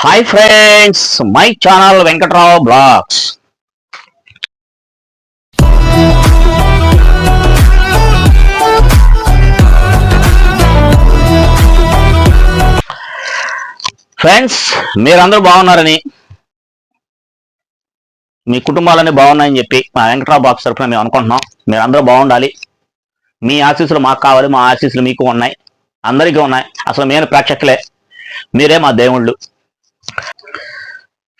Hi friends my channel Venkatrao blogs friends మీరందరూ బాగున్నారని మీ కుటుంబాలన్నీ బాగున్నాయని చెప్పి మా వెంకట్రావు బాక్స్ తరఫున మేము అనుకుంటున్నాం. మీరందరూ బాగుండాలి. మీ ఆశీస్సులు మాకు కావాలి మా ఆశీస్సులు మీకు ఉన్నాయి. అందరికీ ఉన్నాయి. అసలు మేము ప్రేక్షకులే. మీరే మా దేవుళ్ళు.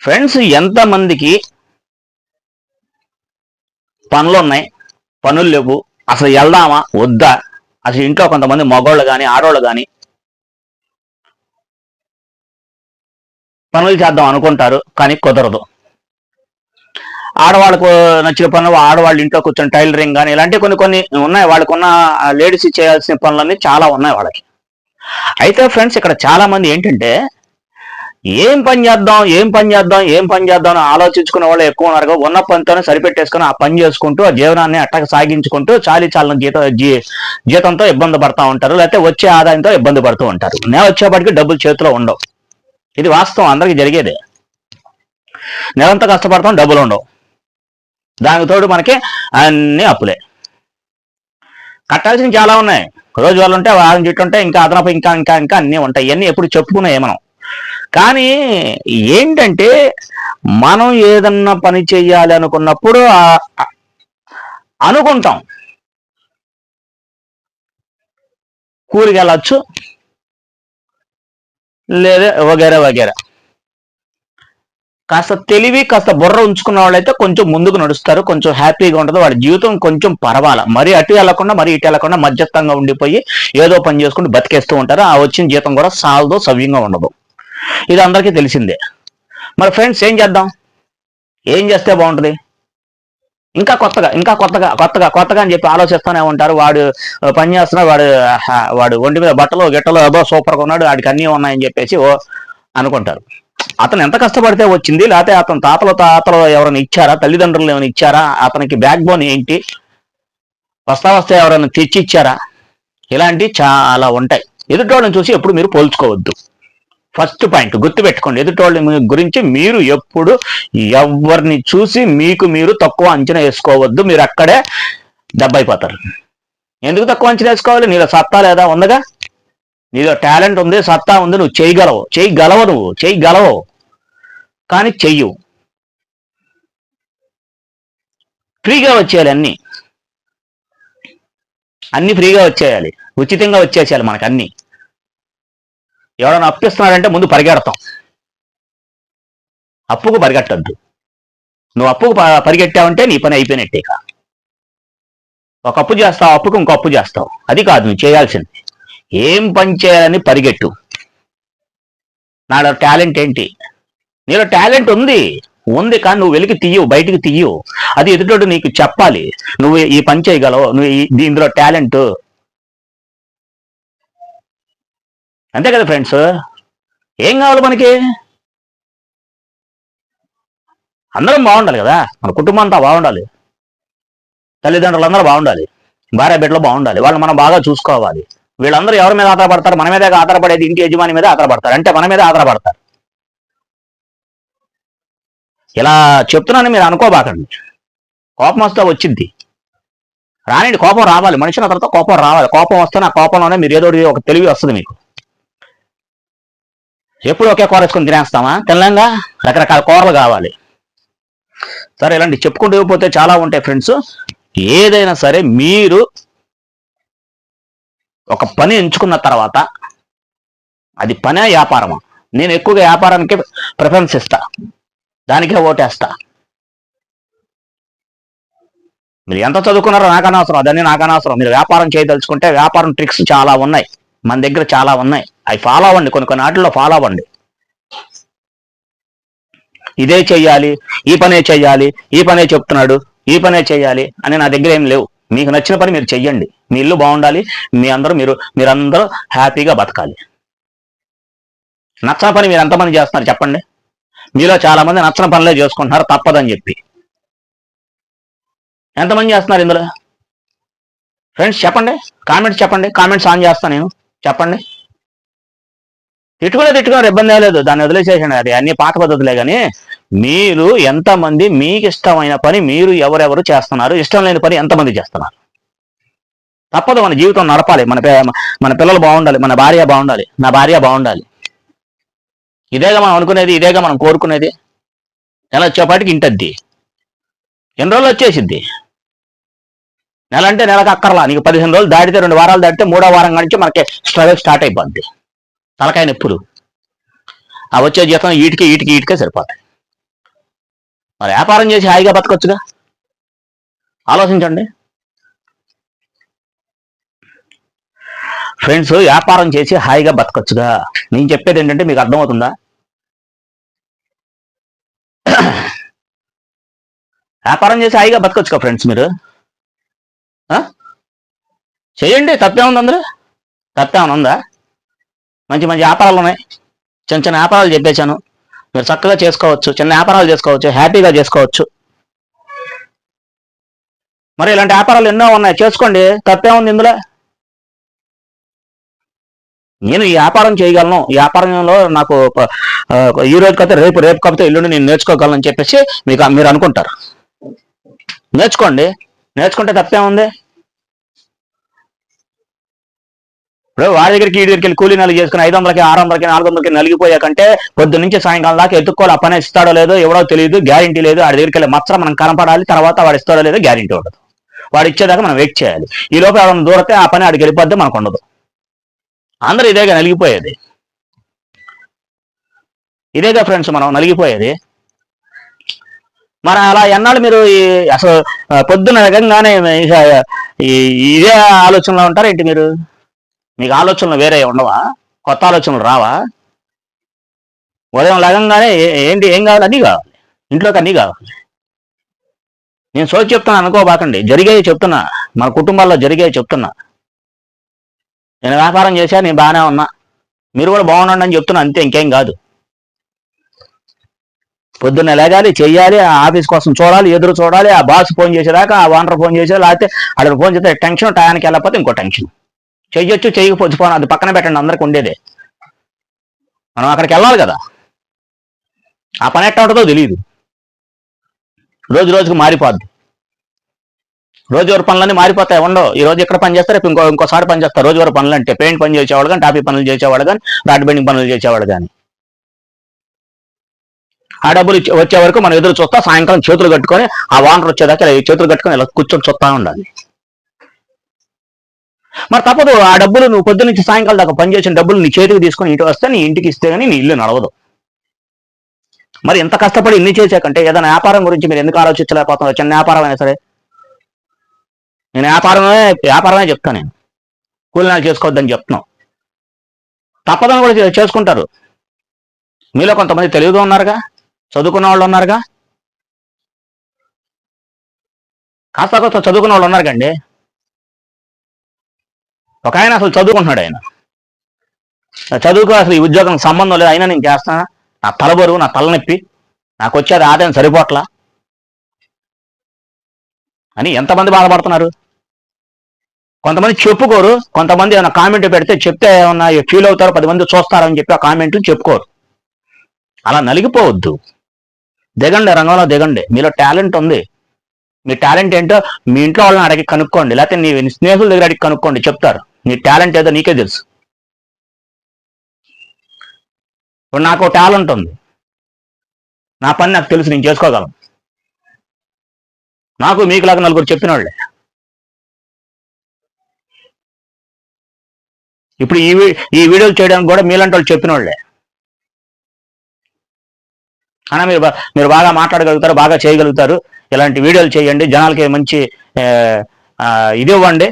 ఫ్రెండ్స్ ఎంతమందికి పనులు ఉన్నాయి? పనులు లేవు. అసలు వెళ్దామా? వద్దా? అసలు ఇంట్లో కొంతమంది మగవాళ్ళు కానీ ఆడవాళ్ళు కానీ పనులు చేద్దాం అనుకుంటారు కానీ కుదరదు. ఆడవాళ్ళకు నచ్చిన పనులు ఆడవాళ్ళు ఇంట్లో కూర్చొని టైలరింగ్ కానీ ఇలాంటివి కొన్ని కొన్ని ఉన్నాయి. వాళ్ళకు ఉన్న లేడీస్ చేయాల్సిన పనులన్నీ చాలా ఉన్నాయి వాళ్ళకి. అయితే ఫ్రెండ్స్ ఇక్కడ చాలా మంది ఏంటంటే ఏం పని చేద్దాం ఏం పని చేద్దాం ఏం పని చేద్దాం అని ఆలోచించుకునే వాళ్ళు ఎక్కువ ఉన్నారు ఉన్న పనితోనే సరిపెట్టేసుకుని ఆ పని చేసుకుంటూ ఆ జీవనాన్ని అట్టక సాగించుకుంటూ చాలీ చాలిన జీత జీతంతో ఇబ్బంది పడతా ఉంటారు. లేకపోతే వచ్చే ఆదాయంతో ఇబ్బంది పడుతూ ఉంటారు. నేను వచ్చేప్పటికి డబ్బులు చేతిలో ఉండవు. ఇది వాస్తవం. అందరికీ జరిగేదే. నెలంతా కష్టపడతాం డబ్బులు ఉండవు. దానికి తోడు మనకి అన్ని అప్పులే. కట్టాల్సినవి చాలా ఉన్నాయి. రోజు వాళ్ళు ఉంటే వారం చుట్టూ ఉంటే ఇంకా అదనపు ఇంకా ఇంకా ఇంకా అన్నీ ఉంటాయి. ఇవన్నీ ఎప్పుడు చెప్పుకున్నాయి మనం కానీ ఏంటంటే మనం ఏదన్నా పని చేయాలి అనుకున్నప్పుడు అనుకుంటాం. కూలికి వెళ్ళచ్చు. లేదా వగేరా వగేరా. కాస్త తెలివి కాస్త బుర్ర ఉంచుకున్న వాళ్ళైతే కొంచెం ముందుకు నడుస్తారు. కొంచెం హ్యాపీగా ఉంటుంది. వాళ్ళ జీవితం కొంచెం పర్వాల. మరి అటు వెళ్ళకుండా మరి ఇటు వెళ్ళకుండా మధ్యస్థంగా ఉండిపోయి ఏదో పని చేసుకుంటూ బతికేస్తూ ఉంటారు. ఆ వచ్చిన జీతం కూడా సాలదో సవ్యంగా ఉండదు. ఇది అందరికీ తెలిసిందే. మరి ఫ్రెండ్స్ ఏం చేద్దాం? ఏం చేస్తే బాగుంటుంది? ఇంకా కొత్తగా ఇంకా కొత్తగా కొత్తగా కొత్తగా అని చెప్పి ఆలోచిస్తూనే ఉంటారు. వాడు పని చేస్తున్నాడు వాడు వాడు ఒంటి మీద బట్టలు గిట్టలు ఏదో సూపర్గా ఉన్నాడు వాడికి అన్నీ ఉన్నాయని చెప్పేసి ఓ అనుకుంటారు. అతను ఎంత కష్టపడితే వచ్చింది? లేకపోతే అతను తాతలు తాతలు ఎవరైనా ఇచ్చారా? తల్లిదండ్రులు ఏమైనా ఇచ్చారా? అతనికి బ్యాక్ బోన్ ఏంటి? వస్తా ఎవరైనా తెచ్చి ఇచ్చారా ఇలాంటివి చాలా ఉంటాయి. ఎదుటోళ్ళని చూసి ఎప్పుడు మీరు పోల్చుకోవద్దు. ఫస్ట్ పాయింట్ గుర్తుపెట్టుకోండి. ఎదుటోళ్ళ మీ గురించి మీరు ఎప్పుడు ఎవరిని చూసి మీకు మీరు తక్కువ అంచనా వేసుకోవద్దు. మీరు అక్కడే దెబ్బైపోతారు. ఎందుకు తక్కువ అంచనా వేసుకోవాలి? నీలో సత్తా లేదా ఉందగా? నీలో టాలెంట్ ఉంది సత్తా ఉంది నువ్వు చేయగలవు. చేయగలవు నువ్వు చేయగలవు. కానీ చెయ్యు ఫ్రీగా వచ్చేయాలి అన్ని. అన్ని ఫ్రీగా వచ్చేయాలి. ఉచితంగా వచ్చేసేయాలి మనకు అన్నీ. ఎవడన్నా అప్పిస్తున్నాడంటే ముందు పరిగెడతాం. అప్పుకు పరిగెట్టద్దు. నువ్వు అప్పుకు ప- పరిగెట్టావంటే నీ పని అయిపోయినట్టే కా ఒక అప్పు చేస్తావు అప్పుకు ఇంకో అప్పు చేస్తావు. అది కాదు నువ్వు చేయాల్సింది. ఏం పని చేయాలని పరిగెట్టు. నాలో టాలెంట్ ఏంటి? నీలో టాలెంట్ ఉంది. ఉంది కానీ నువ్వు వెలికి తీయవు బయటికి తీయు అది ఎదుటోడు నీకు చెప్పాలి. నువ్వు ఈ పని చేయగలవు నువ్వు ఈ- ఇందులో టాలెంట్ అంతే కదా ఫ్రెండ్స్? ఏం కావాలి మనకి? అందరం బాగుండాలి కదా? మన కుటుంబం అంతా బాగుండాలి. తల్లిదండ్రులు అందరూ బాగుండాలి. భార్య బిడ్డలు బాగుండాలి. వాళ్ళు మనం బాగా చూసుకోవాలి. వీళ్ళందరూ ఎవరి మీద ఆధారపడతారు? మన మీద ఆధారపడేది ఇంటి యజమాని మీద ఆధారపడతారు. అంటే మన మీద ఆధారపడతారు. ఇలా చెప్తున్నాను మీరు అనుకోబాకండి. కోపం వస్తే వచ్చింది. రానండి కోపం రావాలి. మనిషిన తర్వాత కోపం రావాలి. కోపం వస్తే నా కోపంలోనే మీరు ఏదో ఒక తెలివి వస్తుంది మీకు. ఎప్పుడు ఒకే కూర వేసుకొని తినేస్తామా? తినలేంగా? రకరకాల కూరలు కావాలి. సరే ఇలాంటి చెప్పుకుంటూ పోతే చాలా ఉంటాయి ఫ్రెండ్స్. ఏదైనా సరే మీరు ఒక పని ఎంచుకున్న తర్వాత అది పనే వ్యాపారమా? నేను ఎక్కువగా వ్యాపారానికి ప్రిఫరెన్స్ ఇస్తా. దానికే ఓటేస్తా. మీరు ఎంత చదువుకున్నారో నాకు అనవసరం అదన్నీ నాకు అనవసరం. మీరు వ్యాపారం చేయదలుచుకుంటే వ్యాపారం ట్రిక్స్ చాలా ఉన్నాయి. మన దగ్గర చాలా ఉన్నాయి. అవి ఫాలో అవ్వండి కొన్ని కొన్ని వాటిల్లో ఫాలో అవ్వండి ఇదే చెయ్యాలి ఈ పనే చెయ్యాలి ఈ పనే చెప్తున్నాడు ఈ పనే చెయ్యాలి అని నా దగ్గర ఏం లేవు. మీకు నచ్చిన పని మీరు చెయ్యండి. మీ ఇల్లు బాగుండాలి మీ అందరూ మీరు మీరందరూ హ్యాపీగా బతకాలి. నచ్చిన పని మీరు ఎంతమంది చేస్తున్నారు చెప్పండి. మీలో చాలామంది నచ్చిన పనులే చేసుకుంటున్నారు తప్పదని చెప్పి. ఎంతమంది చేస్తున్నారు ఇందులో? ఫ్రెండ్స్ చెప్పండి. కామెంట్స్ చెప్పండి. కామెంట్స్ ఆన్ చేస్తాను నేను. చెప్పండి. తిట్టుకునే తిట్టుకున్నారు ఇబ్బంది లేదు. దాన్ని వదిలేసేసాను అది అన్ని పాత పద్ధతులే కానీ మీరు ఎంతమంది మీకు ఇష్టమైన పని మీరు ఎవరెవరు చేస్తున్నారు ఇష్టం లేని పని ఎంతమంది చేస్తున్నారు? తప్పదు మన జీవితం నడపాలి. మన పే- మన పిల్లలు బాగుండాలి మన భార్య బాగుండాలి నా భార్య బాగుండాలి. ఇదేగా మనం అనుకునేది ఇదేగా మనం కోరుకునేది. నెల వచ్చేపాటికి ఇంటద్ది. ఎన్ని రోజులు వచ్చేసిద్ది? నెల అంటే నెలకు అక్కర్లా. నీకు పదిహేను రోజులు దాటితే రెండు వారాలు దాటితే మూడో వారం నుంచి మనకి స్ట్రగల్ స్టార్ట్ అయిపోద్ది. తలకాయ నొప్పులు. ఆ వచ్చే జీతం ఈటికి ఈటికి ఈటికే సరిపోతాయి. మరి వ్యాపారం చేసి హాయిగా బతకొచ్చుగా? ఆలోచించండి. ఫ్రెండ్స్ వ్యాపారం చేసి హాయిగా బతకొచ్చుగా? నేను చెప్పేది ఏంటంటే మీకు అర్థమవుతుందా? వ్యాపారం చేసి హాయిగా బతకొచ్చుగా ఫ్రెండ్స్ మీరు? చేయండి తప్పేముంది అందరూ తప్పేమన్నా ఉందా? మంచి మంచి వ్యాపారాలు ఉన్నాయి. చిన్న చిన్న వ్యాపారాలు చెప్పేశాను. మీరు చక్కగా చేసుకోవచ్చు. చిన్న వ్యాపారాలు చేసుకోవచ్చు. హ్యాపీగా చేసుకోవచ్చు. మరి ఇలాంటి వ్యాపారాలు ఎన్నో ఉన్నాయి. చేసుకోండి. తప్పేముంది ఇందులో. నేను ఈ వ్యాపారం చేయగలను. ఈ వ్యాపారంలో నాకు ఈ రోజు కాకపోతే రేపు రేపు కాకపోతే ఎల్లుండి నేను నేర్చుకోగలను అని చెప్పేసి మీకు మీరు అనుకుంటారు. నేర్చుకోండి. నేర్చుకుంటే తప్పేముంది ఇప్పుడు వారి దగ్గరికి ఈ దగ్గరికి కూలీ నెలలు చేసుకుని ఐదు వందలకి ఆరు వందలకి నాలుగు వందలకి నలిగిపోయాకంటే పొద్దు నుంచి సాయంకాలం దాకా ఎత్తుక్కోవాలి. ఆ పని ఇస్తాడో లేదో ఎవడో తెలియదు గ్యారంటీ లేదు. వాడి దగ్గరికి వెళ్ళి మాత్రం మనం కనపడాలి తర్వాత వాడు ఇస్తాడో లేదో గ్యారంటీ ఉండదు. వాడు ఇచ్చేదాకా మనం వెయిట్ చేయాలి. ఈ లోపల ఎవరైనా దూరతే ఆ పని ఆడికి వెళ్ళిపోద్ది మనకు ఉండదు. అందరూ ఇదేగా నలిగిపోయేది. ఇదేగా ఫ్రెండ్స్ మనం నలిగిపోయేది. మరి అలా ఎన్నాళ్ళు మీరు ఈ అసలు పొద్దున రకంగానే ఇదే ఆలోచనలో ఉంటారా ఏంటి మీరు? మీకు ఆలోచనలు వేరే ఉండవా? కొత్త ఆలోచనలు రావా? ఉదయం లగంగానే ఏంటి ఏం కావాలి? అన్నీ కావాలి. ఇంట్లోకి అన్నీ కావాలి. నేను సోచి చెప్తున్నా అనుకోబాకండి. జరిగేవి చెప్తున్నా. మన కుటుంబాల్లో జరిగేవి చెప్తున్నా. నేను వ్యాపారం చేశా నేను బాగానే ఉన్నా. మీరు కూడా బాగుండండి అని చెప్తున్నా అంతే ఇంకేం కాదు. పొద్దున్న లేగాలి చెయ్యాలి ఆ ఆఫీస్ కోసం చూడాలి ఎదురు చూడాలి ఆ బాస్ ఫోన్ చేసేదాకా ఆ ఓనర్ ఫోన్ చేసేది లేకపోతే అక్కడ ఫోన్ చేస్తే టెన్షన్ టయానికి వెళ్ళకపోతే ఇంకో టెన్షన్. చెయ్యొచ్చు చేయకపోతే ఫోన్ అది పక్కన పెట్టండి అందరికి ఉండేదే. మనం అక్కడికి వెళ్ళాలి కదా. ఆ పని ఎట్లా ఉంటుందో తెలియదు రోజు రోజుకు మారిపోద్ది. రోజువారి పనులన్నీ మారిపోతాయి ఉండవు. ఈ రోజు ఇక్కడ పని చేస్తారు రేపు ఇంకో ఇంకోసారి పని చేస్తారు రోజువారి పనులు అంటే పెయింట్ పని చేసేవాడు కానీ టాపీ పనులు చేసేవాడు కానీ రాడ్ బెండింగ్ పనులు చేసేవాడు కానీ. ఆ డబ్బులు వచ్చే వరకు మనం ఎదురు చూస్తా సాయంకాలం చేతులు కట్టుకొని ఆ వానర్ వచ్చేదాకా ఇలా చేతులు కట్టుకొని ఇలా కూర్చొని చూస్తా ఉండాలి. మరి తప్పదు ఆ డబ్బులు నువ్వు పొద్దు నుంచి సాయంకాలం దాకా పనిచేసిన డబ్బులు నీ చేతికి తీసుకొని ఇంటికి వస్తే నీ ఇంటికి ఇస్తే కానీ నీ ఇల్లు నడవదు. మరి ఎంత కష్టపడి ఇన్ని చేసాకంటే ఏదైనా వ్యాపారం గురించి మీరు ఎందుకు ఆలోచించలేకపోతున్నారు? చిన్న వ్యాపారం అయినా సరే. నేను వ్యాపారమే వ్యాపారమే చెప్తాను నేను. కూలినాలు చేసుకోవద్దని చెప్తున్నాం. తప్పదని కూడా చేసుకుంటారు. మీలో కొంతమంది తెలివిగా ఉన్నారుగా? చదువుకున్న వాళ్ళు ఉన్నారుగా? కాస్త కాస్త చదువుకున్న వాళ్ళు ఉన్నారు కండి ఒక ఆయన అసలు చదువుకుంటున్నాడు ఆయన. చదువుకు అసలు ఈ ఉద్యోగం సంబంధం లేదు అయినా నేను చేస్తానా నా తలబరువు నా తలనొప్పి నాకు వచ్చేది ఆదాయం సరిపోట్లా? అని ఎంతమంది బాధపడుతున్నారు? కొంతమంది చెప్పుకోరు కొంతమంది ఏమైనా కామెంట్ పెడితే చెప్తే ఏమన్నా ఫీల్ అవుతారు పది మంది చూస్తారని చెప్పి ఆ కామెంట్లు చెప్పుకోరు. అలా నలిగిపోవద్దు. దిగండి రంగంలో దిగండి. మీలో టాలెంట్ ఉంది. మీ టాలెంట్ ఏంటో మీ ఇంట్లో వాళ్ళని అడిగి కనుక్కోండి. లేకపోతే నీ స్నేహితుల దగ్గర అడిగి కనుక్కోండి చెప్తారు. నీ టాలెంట్ ఏదో నీకే తెలుసు. ఇప్పుడు నాకు టాలెంట్ ఉంది. నా పని నాకు తెలుసు నేను చేసుకోగలను. నాకు మీకులాగా నలుగురు చెప్పిన వాళ్ళే ఇప్పుడు ఈ ఈ వీడియోలు చేయడానికి కూడా మీలాంటి వాళ్ళు చెప్పిన వాళ్ళే అన్నా మీరు మీరు బాగా మాట్లాడగలుగుతారు బాగా చేయగలుగుతారు. ఇలాంటి వీడియోలు చేయండి. జనాలకి మంచి ఇది ఇవ్వండి.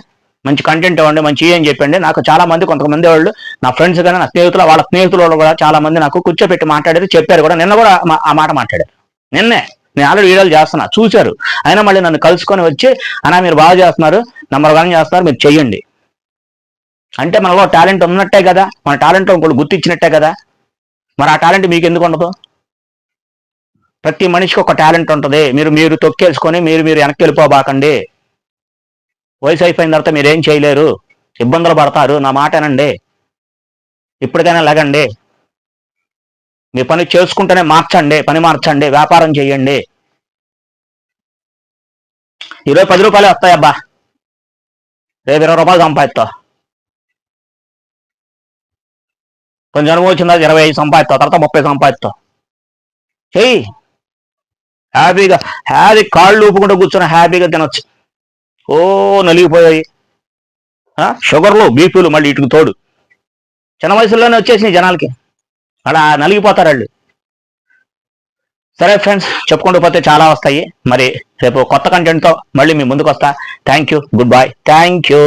మంచి కంటెంట్ ఇవ్వండి మంచి అని చెప్పండి. నాకు చాలా మంది కొంతమంది వాళ్ళు నా ఫ్రెండ్స్ కానీ నా స్నేహితులు వాళ్ళ స్నేహితులు వాళ్ళు కూడా చాలా మంది నాకు కూర్చోపెట్టి మాట్లాడేది చెప్పారు కూడా. నిన్న కూడా మా- ఆ మాట మాట్లాడారు. నిన్నే. నేను ఆల్రెడీ వీడియోలు చేస్తున్నా. చూశారు. అయినా మళ్ళీ నన్ను కలుసుకొని వచ్చి అన్నా మీరు బాగా చేస్తున్నారు. నెంబర్ వన్ చేస్తున్నారు. మీరు చెయ్యండి. అంటే మనలో టాలెంట్ ఉన్నట్టే కదా. మన టాలెంట్ ఇంకోటి గుర్తించినట్టే కదా. మరి ఆ టాలెంట్ మీకు ఎందుకు ఉండదు? ప్రతి మనిషికి ఒక టాలెంట్ ఉంటుంది. మీరు మీరు తొక్కేసుకొని మీరు మీరు వెనక్కి వెళ్ళిపోబాకండి. వయసు అయిపోయిన తర్వాత మీరేం చేయలేరు. ఇబ్బందులు పడతారు. నా మాట ఇప్పటికైనా లగండి. మీ పని చేసుకుంటేనే మార్చండి. పని మార్చండి. వ్యాపారం చేయండి. ఇరవై పది రూపాయలు వస్తాయి అబ్బా రేపు ఇరవై రూపాయలు సంపాదిస్తా. కొంచెం అనుభవం వచ్చిన ఇరవై ఐదు సంపాదిస్తా. తర్వాత ముప్పై సంపాదిస్తా. చెయ్యి. హ్యాపీగా హ్యాపీ కాళ్ళు ఊపుకుంటూ కూర్చొని హ్యాపీగా తినొచ్చు. ఓ నలిగిపోయాయి. షుగర్లు బీపీలు మళ్ళీ ఇటుకు తోడు. చిన్న వయసులోనే వచ్చేసినాయి జనాలకి. అలా నలిగిపోతారు వాళ్ళు. సరే ఫ్రెండ్స్ చెప్పుకుంటూ పోతే చాలా వస్తాయి. మరి రేపు కొత్త కంటెంట్తో మళ్ళీ మీ ముందుకు వస్తా thank you good bye thank you